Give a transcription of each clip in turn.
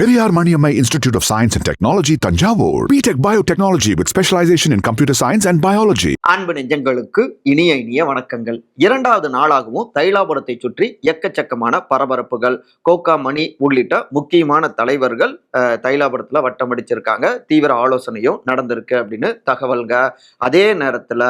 Periyar Maniammai institute of science and technology Thanjavur B Tech biotechnology with specialisation in computer science and biology அன்பு நெஞ்சங்களுக்கு இனிய இனிய வணக்கங்கள். இரண்டாவது நாளாகவும் தைலாபுரத்தை சுற்றி எக்கச்சக்கமான பரபரப்புகள். கோகா மணி உள்ளிட்ட முக்கியமான தலைவர்கள் தைலாபுரத்தில் வட்டமடிச்சிருக்காங்க தீவிர ஆலோசனையும் நடந்திருக்கு அப்படின்னு தகவல்க அதே நேரத்தில்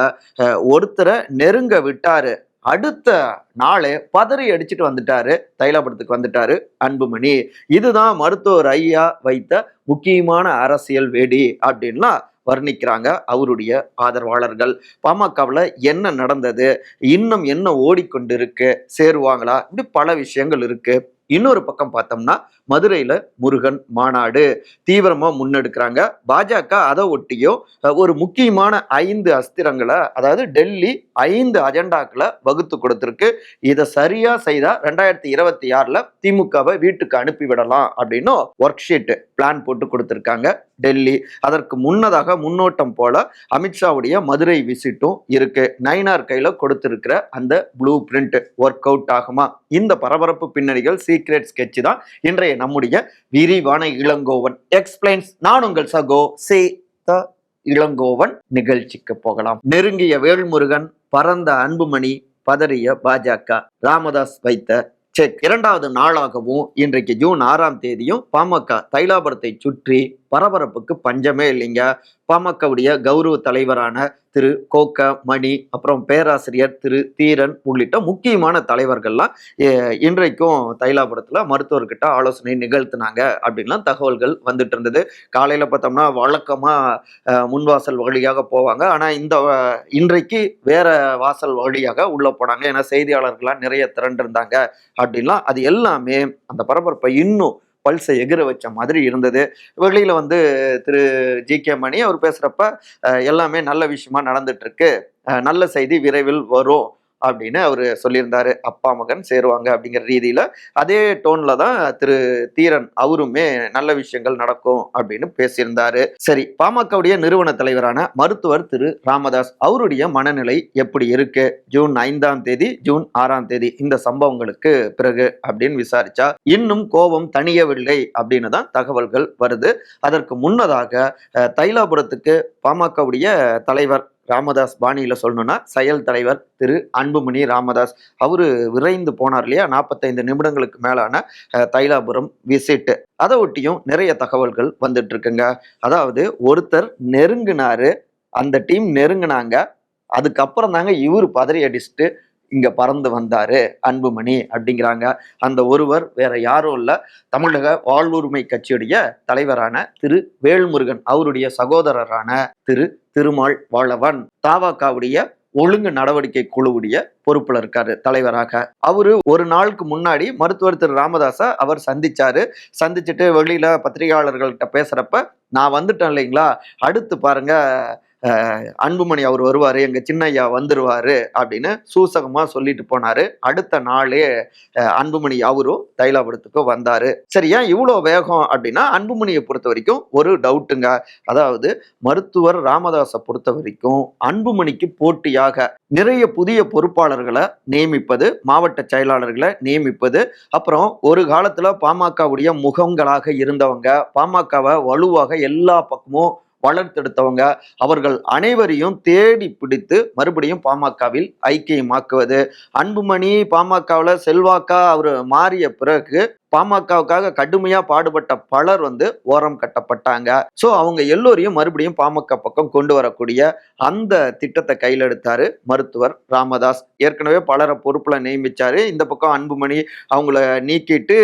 ஒருத்தரை நெருங்க விட்டாரு அடுத்த நாளே பதறி அடிச்சுட்டு வந்துட்டாரு தைலாபுரத்துக்கு வந்துட்டாரு அன்புமணி. இதுதான் மருத்துவர் ஐயா வைத்த முக்கியமான அரசியல் வேடி அப்படின்லாம் வர்ணிக்கிறாங்க அவருடைய ஆதரவாளர்கள். பாமகவில் என்ன நடந்தது? இன்னும் என்ன ஓடிக்கொண்டு இருக்கு சேருவாங்களா? இப்படி பல விஷயங்கள் இருக்குது இன்னொரு பக்கம் பார்த்தோம்னா மதுரையில் முருகன் மாநாடு தீவிரமாக முன்னெடுக்கிறாங்க. பாஜக அதை ஒட்டியும் ஒரு முக்கியமான ஐந்து அஸ்திரங்களை அதாவது டெல்லி ஐந்து அஜெண்டாக்களை வகுத்து கொடுத்துருக்கு. இதை சரியா செய்தா ரெண்டாயிரத்தி இருபத்தி ஆறுல திமுகவை வீட்டுக்கு அனுப்பி விடலாம் அப்படின்னு ஒர்க் ஷீட் பிளான் போட்டு கொடுத்துருக்காங்க டெல்லி. அதற்கு முன்னதாக முன்னோட்டம் போல அமித்ஷாவுடைய மதுரை விசிட்டும் இருக்கு. நைனார் கையில கொடுத்திருக்கிற அந்த ப்ளூ பிரிண்ட் ஒர்க் அவுட் ஆகுமா? இந்த பரபரப்பு பின்னணிகள் சீக்ரெட் ஸ்கெட்ச் தான். இன்றைய நம்முடைய விரிவான இளங்கோவன். எக்ஸ்பிளைன்ஸ் நான் உங்கள் சகோ சே த இளங்கோவன். நிகழ்ச்சிக்கு போகலாம். நெருங்கிய வேல்முருகன் பரந்த அன்புமணி பதறிய பாஜக ராமதாஸ் வைத்த செக் இரண்டாவது நாளாகவும் இன்றைக்கு ஜூன் ஆறாம் தேதியும் பாமக தைலாபுரத்தை சுற்றி பரபரப்புக்கு பஞ்சமே இல்லைங்க. பாமகவுடைய கௌரவ தலைவரான திரு கோக்க மணி அப்புறம் பேராசிரியர் திரு தீரன் உள்ளிட்ட முக்கியமான தலைவர்கள்லாம் இன்றைக்கும் தைலாபுரத்தில் மருத்துவர்கிட்ட ஆலோசனை நிகழ்த்தினாங்க அப்படின்லாம் தகவல்கள் வந்துட்டு இருந்தது. காலையில் பார்த்தோம்னா வழக்கமாக முன்வாசல் வழியாக போவாங்க. ஆனால் இந்த இன்றைக்கு வேற வாசல் வழியாக உள்ளே போனாங்க. ஏன்னா செய்தியாளர்கள்லாம் நிறைய திரண்டிருந்தாங்க அப்படின்லாம் அது எல்லாமே அந்த பரபரப்பை இன்னும் பல்ஸை எகிற வச்ச மாதிரி இருந்தது. வெளியில் வந்து திரு ஜி கே மணி அவர் பேசுகிறப்ப எல்லாமே நல்ல விஷயமா நடந்துட்டு இருக்கு. நல்ல செய்தி விரைவில் வரும். அப்படின்னு அவர் சொல்லியிருந்தாரு. அப்பா மகன் சேருவாங்க அப்படிங்கிற ரீதியில அதே டோன்ல தான் திரு தீரன் அவருமே நல்ல விஷயங்கள் நடக்கும் அப்படின்னு பேசியிருந்தாரு. சரி பாமகவுடைய நிறுவன தலைவரான மருத்துவர் திரு ராமதாஸ் அவருடைய மனநிலை எப்படி இருக்கு? ஜூன் ஐந்தாம் தேதி ஜூன் ஆறாம் தேதி இந்த சம்பவங்களுக்கு பிறகு அப்படின்னு விசாரிச்சா இன்னும் கோபம் தணியவில்லை அப்படின்னு தான் தகவல்கள் வருது. அதற்கு முன்னதாக தைலாபுரத்துக்கு பாமகவுடைய தலைவர் ராமதாஸ் பாணியில் சொல்லணும்னா செயல் தலைவர் திரு அன்புமணி ராமதாஸ். அவரு விரைந்து போனார் இல்லையா? நாற்பத்தைந்து நிமிடங்களுக்கு மேலான தைலாபுரம் விசிட்டு. அதை ஒட்டியும் நிறைய தகவல்கள் வந்துட்டு இருக்குங்க. அதாவது ஒருத்தர் நெருங்கினாரு அந்த டீம் நெருங்கினாங்க அதுக்கப்புறம் தாங்க இவர் பதறி அடிச்சுட்டு இங்க பறந்து வந்தாரு அன்புமணி அப்படிங்கிறாங்க. அந்த ஒருவர் வேற யாரும் இல்ல தமிழக வாழ்வுரிமை கட்சியுடைய தலைவரான திரு வேல்முருகன் அவருடைய சகோதரரான திரு திருமால் வாழவன். தாவாக்காவுடைய ஒழுங்கு நடவடிக்கை குழுவுடைய பொறுப்புல இருக்காரு தலைவராக. அவரு ஒரு நாளுக்கு முன்னாடி மருத்துவர் திரு. ராமதாஸை அவர் சந்திச்சாரு. சந்திச்சுட்டு வெளியில பத்திரிகையாளர்கள்கிட்ட பேசுறப்ப நான் வந்துட்டேன் இல்லைங்களா? அடுத்து பாருங்க அன்புமணி அவர் வருவார் எங்கள் சின்னையா வந்துருவார் அப்படின்னு சூசகமாக சொல்லிட்டு போனார். அடுத்த நாளே அன்புமணி அவரும் தைலாபுரத்துக்கு வந்தார். சரியா இவ்வளோ வேகம் அப்படின்னா அன்புமணியை பொறுத்த வரைக்கும் ஒரு டவுட்டுங்க. அதாவது மருத்துவர் ராமதாஸை பொறுத்த வரைக்கும் அன்புமணிக்கு போட்டியாக நிறைய புதிய பொறுப்பாளர்களை நியமிப்பது மாவட்ட செயலாளர்களை நியமிப்பது அப்புறம் ஒரு காலத்தில் பாமகவுடைய முகங்களாக இருந்தவங்க பாமகவை வலுவாக எல்லா பக்கமும் வளர்த்தெடுத்தவங்க. அவர்கள் அனைவரையும் தேடி பிடித்து மறுபடியும் பாமகவில் ஐக்கியமாக்குவது. அன்புமணி பாமகவில் செல்வாக்கா அவர் மாறிய பிறகு பாமகவுக்காக கடுமையா பாடுபட்ட பலர் வந்து ஓரம் கட்டப்பட்டாங்க. ஸோ அவங்க எல்லோரையும் மறுபடியும் பாமக பக்கம் கொண்டு வரக்கூடிய அந்த திட்டத்தை கையில் எடுத்தாரு மருத்துவர் ராமதாஸ். ஏற்கனவே பலரை பொறுப்புல நியமிச்சாரு. இந்த பக்கம் அன்புமணி அவங்கள நீக்கிட்டு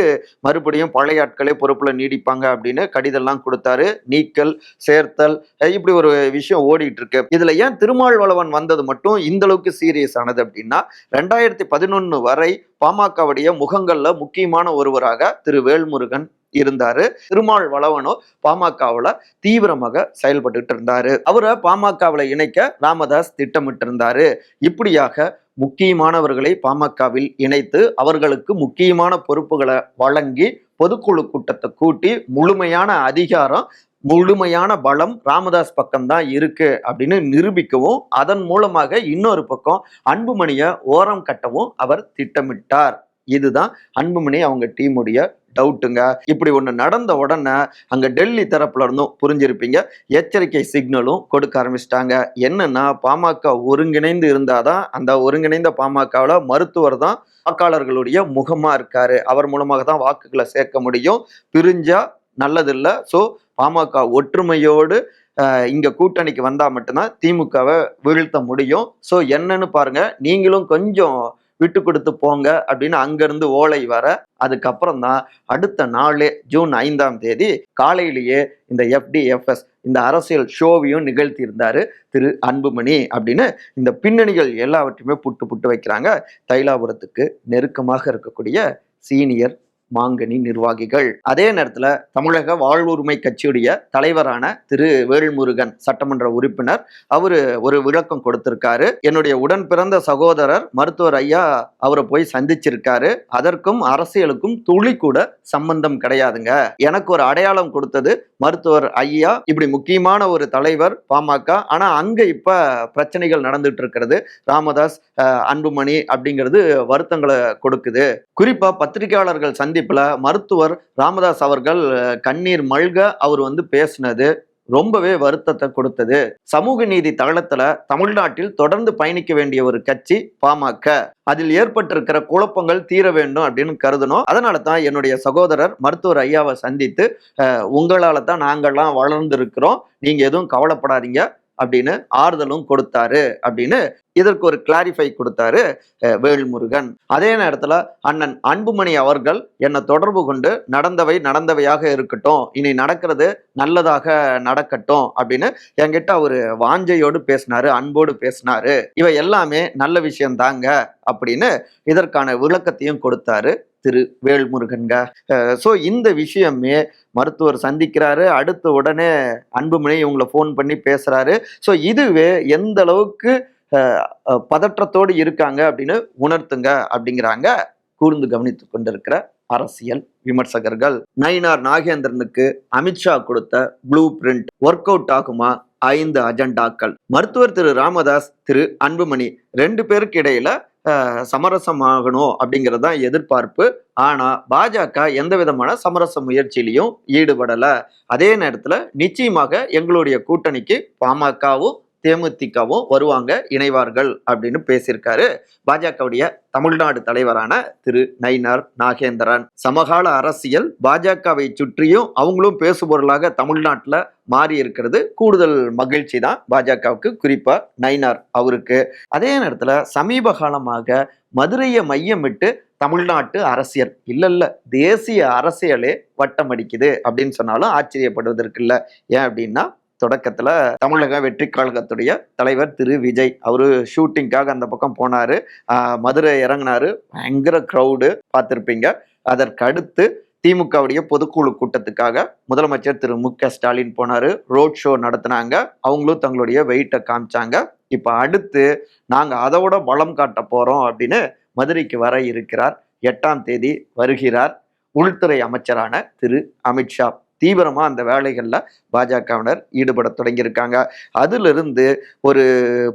மறுபடியும் பழைய ஆட்களே பொறுப்புல நீடிப்பாங்க அப்படின்னு கடிதம்லாம் கொடுத்தாரு. நீக்கல் சேர்த்தல் இப்படி ஒரு விஷயம் ஓடிட்டு இருக்கு இதுல ஏன் திருமாவளவன் வந்தது மட்டும் இந்த அளவுக்கு சீரியஸ் ஆனது அப்படின்னா ரெண்டாயிரத்தி பதினொன்னு வரை பாமகவுடைய முகங்கள்ல முக்கியமான ஒருவராக திரு வேல்முருகன் இருந்தாரு. திருமால் வளவனோ பாமகவுல தீவிரமாக செயல்பட்டுட்டு இருந்தாரு. அவரை பாமகவுல இணைக்க ராமதாஸ் திட்டமிட்டு இருந்தாரு இப்படியாக முக்கியமானவர்களை பாமகவில் இணைத்து அவர்களுக்கு முக்கியமான பொறுப்புகளை வழங்கி பொதுக்குழு கூட்டத்தை கூட்டி முழுமையான அதிகாரம் முழுமையான பலம் ராமதாஸ் பக்கம்தான் இருக்கு அப்படின்னு நிரூபிக்கவும் அதன் மூலமாக இன்னொரு பக்கம் அன்புமணியை ஓரம் கட்டவும் அவர் திட்டமிட்டார். இதுதான் அன்புமணி அவங்க டீமுடைய டவுட்டுங்க இப்படி ஒன்று நடந்த உடனே அங்கே டெல்லி தரப்புல இருந்தும் புரிஞ்சிருப்பீங்க. எச்சரிக்கை சிக்னலும் கொடுக்க ஆரம்பிச்சிட்டாங்க. என்னன்னா பாமக ஒருங்கிணைந்து இருந்தாதான் அந்த ஒருங்கிணைந்த பாமகவில் மருத்துவர் தான் வாக்காளர்களுடைய முகமாக இருக்காரு. அவர் மூலமாக தான் வாக்குகளை சேர்க்க முடியும். பிரிஞ்சா நல்லதில்லை. ஸோ பாமக ஒற்றுமையோடு இங்க கூட்டணிக்கு வந்தா மட்டும்தான் திமுகவை வீழ்த்த முடியும். ஸோ என்னன்னு பாருங்க. நீங்களும் கொஞ்சம் விட்டு கொடுத்து போங்க அப்படின்னு அங்கிருந்து ஓலை வர அதுக்கப்புறம் தான் அடுத்த நாளே ஜூன் ஐந்தாம் தேதி காலையிலேயே இந்த எஃப்டிஎஃப்எஸ் இந்த அரசியல் ஷோவையும் நிகழ்த்தியிருந்தாரு திரு அன்புமணி அப்படின்னு இந்த பின்னணிகள் எல்லாவற்றையுமே புட்டு புட்டு வைக்கிறாங்க. தைலாபுரத்துக்கு நெருக்கமாக இருக்கக்கூடிய சீனியர் மாங்கனி நிர்வாகிகள். அதே நேரத்துல தமிழக வாழ்வுரிமை கட்சியுடைய தலைவரான திரு வேல்முருகன் சட்டமன்ற உறுப்பினர் அவரு ஒரு விளக்கம் கொடுத்திருக்காரு. என்னுடைய உடன் பிறந்த சகோதரர் மருத்துவர் ஐயா அவரை போய் சந்திச்சிருக்காரு. அதற்கும் அரசியலுக்கும் துளி கூட சம்பந்தம் கிடையாதுங்க. எனக்கு ஒரு அடையாளம் கொடுத்தது மருத்துவர் ஐயா இப்படி முக்கியமான ஒரு தலைவர் பாமக. ஆனா அங்க இப்ப பிரச்சனைகள் நடந்துட்டு இருக்கிறது ராமதாஸ் அஹ், அன்புமணி அப்படிங்கிறது வருத்தங்களை கொடுக்குது. குறிப்பா பத்திரிகையாளர்கள் சந்திப்பில் மருத்துவர் ராமதாஸ் அவர்கள் கண்ணீர் மல்க அவர் வந்து பேசினது ரொம்பவே வருத்தத்தை கொடுத்தது. சமூக நீதி தளத்துல தமிழ்நாட்டில் தொடர்ந்து பயணிக்க வேண்டிய ஒரு கட்சி பாமக. அதில் ஏற்பட்டிருக்கிற குழப்பங்கள் தீர வேண்டும் அப்படின்னு கருதணும். அதனால தான் என்னுடைய சகோதரர் மருத்துவர் ஐயாவை சந்தித்து உங்களால தான் நாங்கள்லாம் வளர்ந்துருக்கிறோம். நீங்க எதுவும் கவலைப்படாதீங்க. அப்படின்னு ஆறுதலும் கொடுத்தாரு அப்படின்னு இதற்கு ஒரு கிளாரிஃபை கொடுத்தாரு வேல்முருகன். அதே நேரத்துல அண்ணன் அன்புமணி அவர்கள் என்னை தொடர்பு கொண்டு நடந்தவை நடந்தவையாக இருக்கட்டும் இனி நடக்கிறது நல்லதாக நடக்கட்டும் அப்படின்னு என்கிட்ட அவரு வாஞ்சையோடு பேசினாரு அன்போடு பேசினாரு. இவை எல்லாமே நல்ல விஷயம் தாங்க அப்படின்னு இதற்கான விளக்கத்தையும் கொடுத்தாரு. திரு வேல்முருகன்க. ஸோ இந்த விஷயமே மருத்துவர் சந்திக்கிறாரு. அடுத்த உடனே அன்புமணி இவங்களை ஃபோன் பண்ணி பேசுறாரு. ஸோ இதுவே எந்த அளவுக்கு பதற்றத்தோடு இருக்காங்க அப்படின்னு உணர்த்துங்க அப்படிங்கிறாங்க கூர்ந்து கவனித்து கொண்டிருக்கிற அரசியல் விமர்சகர்கள். நயினார் நாகேந்திரனுக்கு அமித்ஷா கொடுத்த ப்ளூ பிரிண்ட் ஒர்க் அவுட் ஆகுமா? ஐந்து அஜெண்டாக்கள். மருத்துவர் திரு ராமதாஸ் திரு அன்புமணி ரெண்டு பேருக்கு இடையில சமரசமாகணும் அப்படிங்கிறது தான் எதிர்பார்ப்பு. ஆனால் பாஜக எந்த விதமான சமரச முயற்சியிலையும் ஈடுபடலை. அதே நேரத்தில் நிச்சயமாக எங்களுடைய கூட்டணிக்கு பாமகவும் தேமுதிகவும் வருவாங்க இணைவார்கள் அப்படின்னு பேசியிருக்காரு பாஜகவுடைய தமிழ்நாடு தலைவரான திரு நயினார் நாகேந்திரன். சமகால அரசியல் பாஜகவை சுற்றியும் அவங்களும் பேசுபொருளாக தமிழ்நாட்டில் மாறி இருக்கிறது கூடுதல் மகிழ்ச்சி தான் பாஜகவுக்கு குறிப்பா நயினார் அவருக்கு. அதே நேரத்தில் சமீப காலமாக மதுரையை மையமிட்டு தமிழ்நாட்டு அரசியல் இல்ல இல்ல தேசிய அரசியலே வட்டம் அடிக்குது அப்படின்னு சொன்னாலும் ஆச்சரியப்படுவதற்கு இல்லை. ஏன் அப்படின்னா தொடக்கத்தில் தமிழக வெற்றி கழகத்துடைய தலைவர் திரு விஜய். அவரு ஷூட்டிங்காக அந்த பக்கம் போனாரு. மதுரை இறங்குனாரு. பயங்கர க்ரௌடு பார்த்துருப்பீங்க. அதற்கடுத்து திமுகவுடைய பொதுக்குழு கூட்டத்துக்காக முதலமைச்சர் திரு மு க ஸ்டாலின் போனார். ரோட் ஷோ நடத்தினாங்க. அவங்களும் தங்களுடைய வெயிட்டை காமிச்சாங்க. இப்போ அடுத்து நாங்கள் அதோட பலம் காட்ட போகிறோம் அப்படின்னு மதுரைக்கு வர இருக்கிறார். எட்டாம் தேதி வருகிறார் உள்துறை அமைச்சரான திரு அமித்ஷா தீவிரமாக அந்த வேலைகளில் பாஜகவினர் ஈடுபட தொடங்கியிருக்காங்க. அதிலிருந்து ஒரு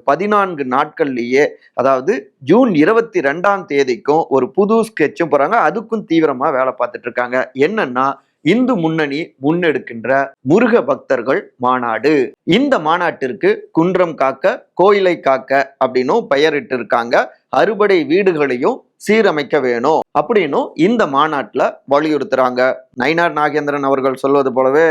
பதினான்கு நாட்கள்லேயே அதாவது ஜூன் இருபத்தி ரெண்டாம் தேதிக்கும் ஒரு புது ஸ்கெட்சும் போகிறாங்க அதுக்கும் தீவிரமாக வேலை பார்த்துட்டு இருக்காங்க என்னன்னா இந்து முன்னணி முன்னெடுக்கின்ற முருக பக்தர்கள் மாநாடு. இந்த மாநாட்டிற்கு குன்றம் காக்க கோயிலை காக்க அப்படின்னும் பெயரிட்டு இருக்காங்க அறுபடை வீடுகளையும் சீரமைக்க வேணும் அப்படின்னும் இந்த மாநாட்டில் வலியுறுத்துறாங்க. நயினார் நாகேந்திரன் அவர்கள் சொல்வது போலவே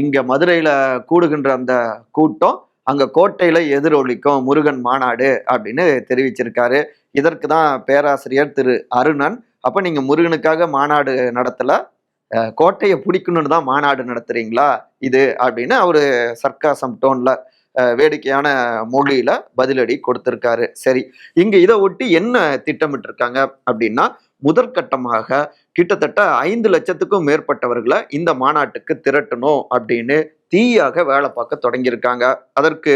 இங்கே இங்க மதுரையில கூடுகின்ற அந்த கூட்டம் அங்க கோட்டையில எதிரொலிக்கும் முருகன் மாநாடு அப்படின்னு தெரிவிச்சிருக்காரு. இதற்கு தான் பேராசிரியர் திரு அருணன். அப்ப நீங்க முருகனுக்காக மாநாடு நடத்தல கோட்டையை பிடிக்கணும்னு தான் மாநாடு நடத்துறீங்களா இது அப்படின்னு அவரு சர்க்காசம் டோன்ல வேடிக்கையான மொழியில பதிலடி கொடுத்திருக்காரு. சரி இங்க இதை ஒட்டி என்ன திட்டமிட்டு இருக்காங்க அப்படின்னா முதற்கட்டமாக கிட்டத்தட்ட ஐந்து லட்சத்துக்கும் மேற்பட்டவர்களை இந்த மாநாட்டுக்கு திரட்டணும் அப்படின்னு தீயாக வேலை பார்க்க தொடங்கியிருக்காங்க. அதற்கு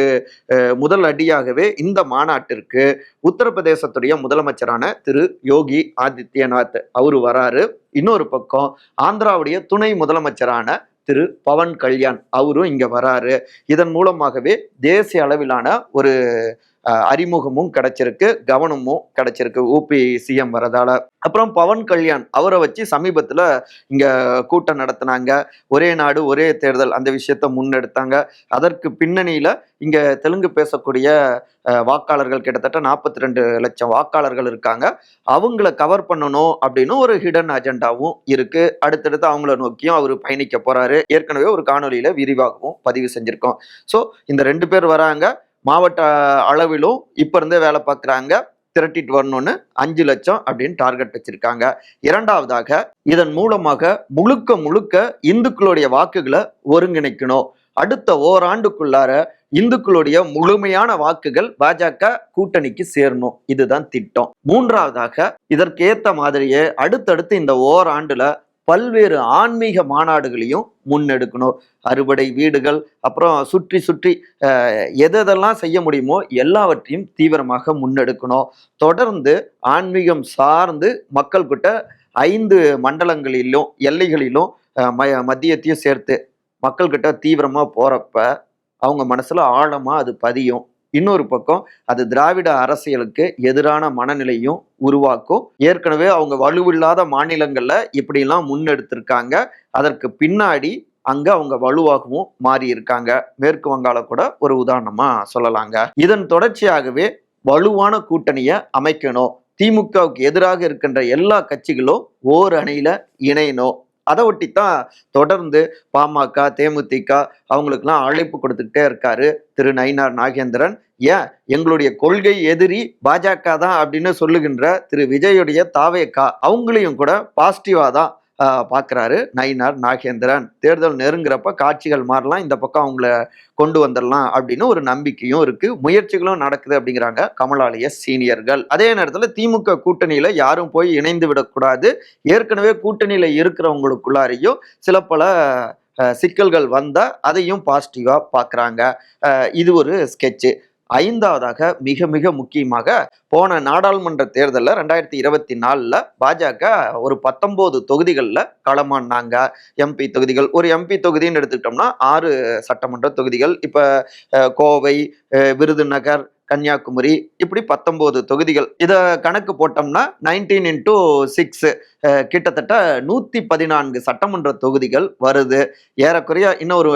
முதல் அடியாகவே இந்த மாநாட்டிற்கு உத்தரப்பிரதேசத்துடைய முதலமைச்சரான திரு யோகி ஆதித்யநாத் அவரு வராரு. இன்னொரு பக்கம் ஆந்திராவுடைய துணை முதலமைச்சரான திரு பவன் கல்யாண் அவரும் இங்கே வராரு. இதன் மூலமாகவே தேசிய அளவிலான ஒரு அறிமுகமும் கிடைச்சிருக்கு கவனமும் கிடைச்சிருக்கு ஊபி சிஎம் வரதால அப்புறம் பவன் கல்யாண் அவரை வச்சு சமீபத்தில் இங்கே கூட்டம் நடத்தினாங்க. ஒரே நாடு ஒரே தேர்தல் அந்த விஷயத்த முன்னெடுத்தாங்க. அதற்கு பின்னணியில் இங்கே தெலுங்கு பேசக்கூடிய வாக்காளர்கள் கிட்டத்தட்ட நாற்பத்தி ரெண்டு லட்சம் வாக்காளர்கள் இருக்காங்க. அவங்கள கவர் பண்ணணும் அப்படின்னு ஒரு ஹிடன் அஜெண்டாவும் இருக்கு. அடுத்தடுத்து அவங்கள நோக்கியும் அவர் பயணிக்க போறாரு. ஏற்கனவே ஒரு காணொலியில விரிவாகவும் பதிவு செஞ்சிருக்கோம். ஸோ இந்த ரெண்டு பேர் வராங்க. மாவட்ட அளவிலும் இப்ப இருந்தே வேலை பார்க்குறாங்க திரட்டிட்டு வரணும்னு அஞ்சு லட்சம் அப்படின்னு டார்கெட் வச்சிருக்காங்க. இரண்டாவதாக இதன் மூலமாக முழுக்க முழுக்க இந்துக்களுடைய வாக்குகளை ஒருங்கிணைக்கணும். அடுத்த ஓராண்டுக்குள்ளார இந்துக்களுடைய முழுமையான வாக்குகள் பாஜக கூட்டணிக்கு சேரணும். இதுதான் திட்டம். மூன்றாவதாக இதற்கேத்த மாதிரியே அடுத்தடுத்து இந்த ஓராண்டுல பல்வேறு ஆன்மீக மாநாடுகளையும் முன்னெடுக்கணும். அறுபடை வீடுகள் அப்புறம் சுற்றி சுற்றி எதெல்லாம் செய்ய முடியுமோ எல்லாவற்றையும் தீவிரமாக முன்னெடுக்கணும். தொடர்ந்து ஆன்மீகம் சார்ந்து மக்கள்கிட்ட ஐந்து மண்டலங்களிலும் எல்லைகளிலும் ம- மத்தியத்தையும் சேர்த்து மக்கள்கிட்ட தீவிரமாக போகிறப்ப அவங்க மனசில் ஆழமாக அது பதியும். இன்னொரு பக்கம் அது திராவிட அரசியலுக்கு எதிரான மனநிலையும் உருவாக்கும். ஏற்கனவே அவங்க வலுவில்லாத மாநிலங்களில் இப்படிலாம் முன்னெடுத்திருக்காங்க. அதற்கு பின்னாடி அங்கே அவங்க வலுவாகவும் மாறி இருக்காங்க மேற்கு வங்காள கூட ஒரு உதாரணமாக சொல்லலாங்க. இதன் தொடர்ச்சியாகவே வலுவான கூட்டணியை அமைக்கணும். திமுகவுக்கு எதிராக இருக்கின்ற எல்லா கட்சிகளும் ஓர் அணியில் இணையணும். அதை ஒட்டித்தான் தொடர்ந்து பாமக தேமுதிக அவங்களுக்கெல்லாம் அழைப்பு கொடுத்துக்கிட்டே இருக்காரு திரு நயினார் நாகேந்திரன். ஏன்? எங்களுடைய கொள்கை எதிரி பாஜக தான் அப்படின்னு சொல்லுகின்ற திரு விஜயுடைய தாவேக்கா. அவங்களையும் கூட பாசிட்டிவா தான் பார்க்குறாரு நயினார் நாகேந்திரன். தேர்தல் நெருங்குறப்ப காட்சிகள் மாறலாம். இந்த பக்கம் அவங்கள கொண்டு வந்துடலாம் அப்படின்னு ஒரு நம்பிக்கையும் இருக்கு. முயற்சிகளும் நடக்குது அப்படிங்கிறாங்க கமலாலய சீனியர்கள். அதே நேரத்தில் திமுக கூட்டணியில யாரும் போய் இணைந்து விடக்கூடாது. ஏற்கனவே கூட்டணியில இருக்கிறவங்களுக்குள்ளாரையும் சில பல சிக்கல்கள் வந்தால் அதையும் பாசிட்டிவாக பார்க்குறாங்க இது ஒரு ஸ்கெட்சு ஐந்தாவதாக மிக மிக முக்கியமாக போன நாடாளுமன்ற தேர்தலில் ரெண்டாயிரத்தி இருபத்தி நாலில் பாஜக ஒரு பத்தொம்போது தொகுதிகளில் களமானாங்க. எம்பி தொகுதிகள். ஒரு எம்பி தொகுதின்னு எடுத்துக்கிட்டோம்னா ஆறு சட்டமன்ற தொகுதிகள். இப்போ கோவை விருதுநகர் கன்னியாகுமரி இப்படி பத்தொம்போது தொகுதிகள். இதை கணக்கு போட்டோம்னா நைன்டீன் இன்டூ சிக்ஸ் கிட்டத்தட்ட நூற்றி பதினான்கு சட்டமன்ற தொகுதிகள் வருது. ஏறக்குறைய இன்னும் ஒரு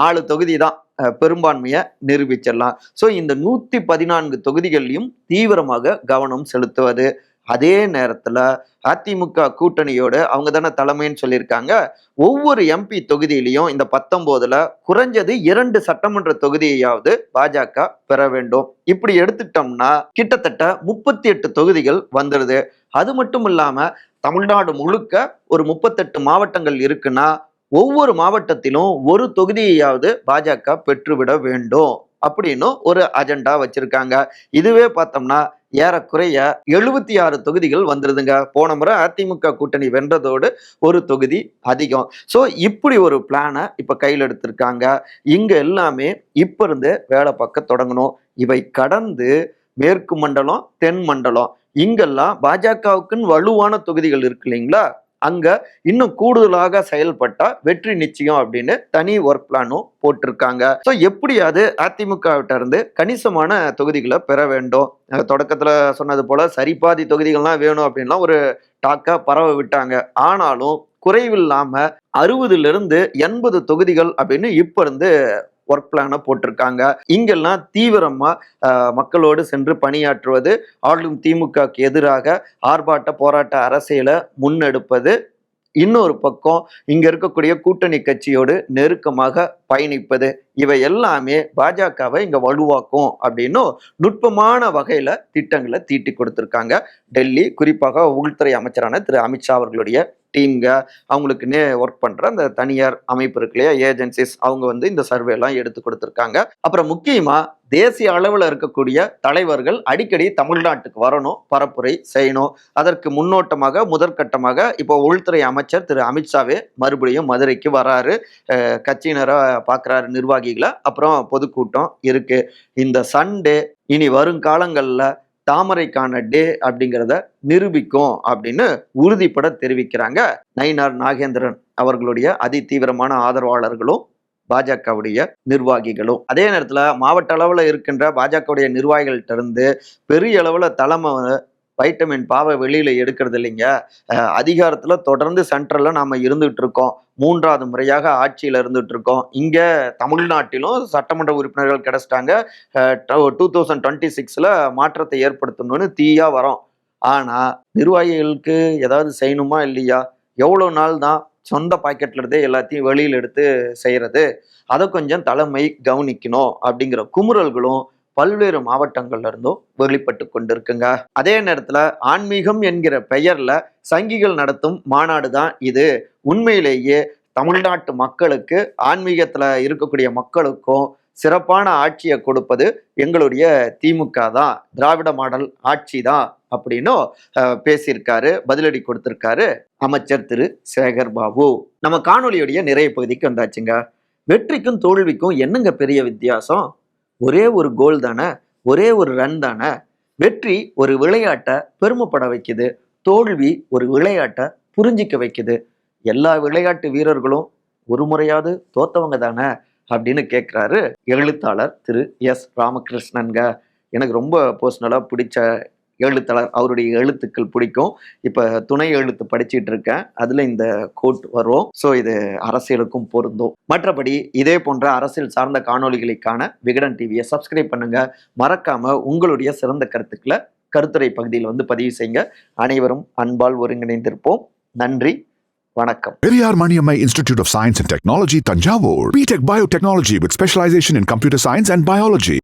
நாலு தொகுதி தான். பெரும்பான்மையை நிரூபிச்சிடலாம். ஸோ இந்த நூற்றி பதினான்கு தொகுதிகள்லையும் தீவிரமாக கவனம் செலுத்துவது. அதே நேரத்தில் அதிமுக கூட்டணியோடு அவங்க தானே தலைமைன்னு சொல்லியிருக்காங்க. ஒவ்வொரு எம்பி தொகுதியிலையும் இந்த பத்தொம்போதில் குறைஞ்சது இரண்டு சட்டமன்ற தொகுதியையாவது பாஜக பெற வேண்டும். இப்படி எடுத்துட்டோம்னா கிட்டத்தட்ட முப்பத்தி எட்டு தொகுதிகள் வந்துடுது அது மட்டும் இல்லாமல் தமிழ்நாடு முழுக்க ஒரு முப்பத்தெட்டு மாவட்டங்கள் இருக்குன்னா ஒவ்வொரு மாவட்டத்திலும் ஒரு தொகுதியையாவது பாஜக பெற்றுவிட வேண்டும் அப்படின்னு ஒரு அஜெண்டா வச்சிருக்காங்க. இதுவே பார்த்தோம்னா ஏறக்குறைய எழுபத்தி ஆறு தொகுதிகள் வந்துருதுங்க. போன முறை அதிமுக கூட்டணி வென்றதோடு ஒரு தொகுதி அதிகம். ஸோ இப்படி ஒரு பிளானை இப்போ கையில் எடுத்திருக்காங்க. இங்கே எல்லாமே இப்ப இருந்து வேலை பார்க்க தொடங்கணும். இவை கடந்து மேற்கு மண்டலம் தென் மண்டலம் இங்கெல்லாம் பாஜகவுக்குன்னு வலுவான தொகுதிகள் இருக்கு இல்லைங்களா? அங்க இன்னும் கூடுதலாக செயல்பட்டா வெற்றி நிச்சயம் அப்படின்னு தனி ஒர்க் பிளானும் போட்டிருக்காங்க. ஸோ எப்படியாவது அதிமுகவிட்ட இருந்து கணிசமான தொகுதிகளை பெற வேண்டும்? தொடக்கத்துல சொன்னது போல சரிபாதி தொகுதிகள்லாம் வேணும் அப்படின்லாம் ஒரு டாக்கா பரவ விட்டாங்க. ஆனாலும் குறைவில்லாம அறுபதுல இருந்து எண்பது தொகுதிகள் அப்படின்னு இப்ப இருந்து ஒர்க் பிளானை போட்டிருக்காங்க. இங்கெல்லாம் தீவிரமாக மக்களோடு சென்று பணியாற்றுவது ஆளும் திமுகவுக்கு எதிராக ஆர்ப்பாட்ட போராட்ட அரசியலை முன்னெடுப்பது இன்னொரு பக்கம் இங்க இருக்கக்கூடிய கூட்டணி கட்சியோடு நெருக்கமாக பயணிப்பது இவை எல்லாமே பாஜகவை இங்க வலுவாக்கும் அப்படின்னு நுட்பமான வகையில திட்டங்களை தீட்டி கொடுத்திருக்காங்க. டெல்லி குறிப்பாக உள்துறை அமைச்சரான திரு அமித்ஷா அவர்களுடைய டீம்க அவங்களுக்குன்னே ஒர்க் பண்ணுற அந்த தனியார் அமைப்பு இருக்கு இல்லையா? ஏஜென்சிஸ் அவங்க வந்து இந்த சர்வே எல்லாம் எடுத்து கொடுத்துருக்காங்க. அப்புறம் முக்கியமாக தேசிய அளவில் இருக்கக்கூடிய தலைவர்கள் அடிக்கடி தமிழ்நாட்டுக்கு வரணும் பரப்புரை செய்யணும். அதற்கு முன்னோட்டமாக முதற்கட்டமாக இப்போ உள்துறை அமைச்சர் திரு அமித்ஷாவே மறுபடியும் மதுரைக்கு வராரு. கட்சியினராக கட்சியினரை பார்க்குறாரு நிர்வாகிகளை. அப்புறம் பொதுக்கூட்டம் இருக்கு. இந்த சண்டே இனி வருங்காலங்களில் தாமரைக்கான டே அப்படிங்கிறத நிரூபிக்கும் அப்படின்னு உறுதிப்பட தெரிவிக்கிறாங்க நயினார் நாகேந்திரன் அவர்களுடைய அதி தீவிரமான ஆதரவாளர்களும் பாஜகவுடைய நிர்வாகிகளும். அதே நேரத்தில் மாவட்ட அளவில் இருக்கின்ற பாஜகவுடைய நிர்வாகிகள்கிட்ட இருந்து பெரிய அளவில் தலைமை வைட்டமின் பாவை வெளியில எடுக்கிறது இல்லைங்க. அதிகாரத்தில் அதிகாரத்துல தொடர்ந்து சென்ட்ரல்ல நாம இருந்துட்டு இருக்கோம் மூன்றாவது முறையாக ஆட்சியில் இருந்துட்டு இருக்கோம் இங்க தமிழ்நாட்டிலும் சட்டமன்ற உறுப்பினர்கள் கிடைச்சிட்டாங்க. டூ தௌசண்ட் டுவெண்ட்டி சிக்ஸ்ல மாற்றத்தை ஏற்படுத்தணும்னு தீயா வரோம். ஆனா நிர்வாகிகளுக்கு ஏதாவது செய்யணுமா இல்லையா? எவ்வளோ நாள் தான் சொந்த பாக்கெட்ல இருந்தே எல்லாத்தையும் வெளியில் எடுத்து செய்யறது? அதை கொஞ்சம் தலைமை கவனிக்கணும் அப்படிங்கிற குமுறல்களும் பல்வேறு மாவட்டங்கள்ல இருந்தும் வெளிப்பட்டு கொண்டிருக்குங்க. அதே நேரத்துல ஆன்மீகம் என்கிற பெயர்ல சங்கிகள் நடத்தும் மாநாடு தான் இது. உண்மையிலேயே தமிழ்நாட்டு மக்களுக்கு ஆன்மீகத்துல இருக்கக்கூடிய மக்களுக்கும் சிறப்பான ஆட்சியை கொடுப்பது எங்களுடைய திமுக தான் திராவிட மாடல் ஆட்சி தான் அப்படின்னும் பேசியிருக்காரு பதிலடி கொடுத்திருக்காரு அமைச்சர் திரு. சேகர் பாபு. நம்ம காணொலியுடைய நிறைய பகுதிக்கு வந்தாச்சுங்க. வெற்றிக்கும் தோல்விக்கும் என்னங்க பெரிய வித்தியாசம்? ஒரே ஒரு கோல் தானே? ஒரே ஒரு ரன் தானே? வெற்றி ஒரு விளையாட்டை பெருமைப்பட வைக்குது. தோல்வி ஒரு விளையாட்டை புரிஞ்சிக்க வைக்குது. எல்லா விளையாட்டு வீரர்களும் ஒரு முறையாவது தோத்தவங்க தானே? அப்படின்னு கேட்குறாரு எழுத்தாளர் திரு எஸ் ராமகிருஷ்ணன்க. எனக்கு ரொம்ப பர்சனலாக பிடிச்ச எழுத்தாளர் அவருடைய எழுத்துக்கள் பிடிக்கும். இப்போ துணை எழுத்து படிச்சுட்டு இருக்கேன். அதில் இந்த கோட் வரும். ஸோ இது அரசியலுக்கும் பொருந்தும். மற்றபடி இதே போன்ற அரசியல் சார்ந்த காணொளிகளுக்கான விகடன் டிவியை சப்ஸ்கிரைப் பண்ணுங்க. மறக்காம உங்களுடைய சிறந்த கருத்துக்களை கருத்துரை பகுதியில் வந்து பதிவு செய்யுங்க. அனைவரும் அன்பால் ஒருங்கிணைந்திருப்போம். நன்றி. வணக்கம். Periyar Maniammai institute of science and technology Thanjavur. B Tech biotechnology with specialisation in computer science and biology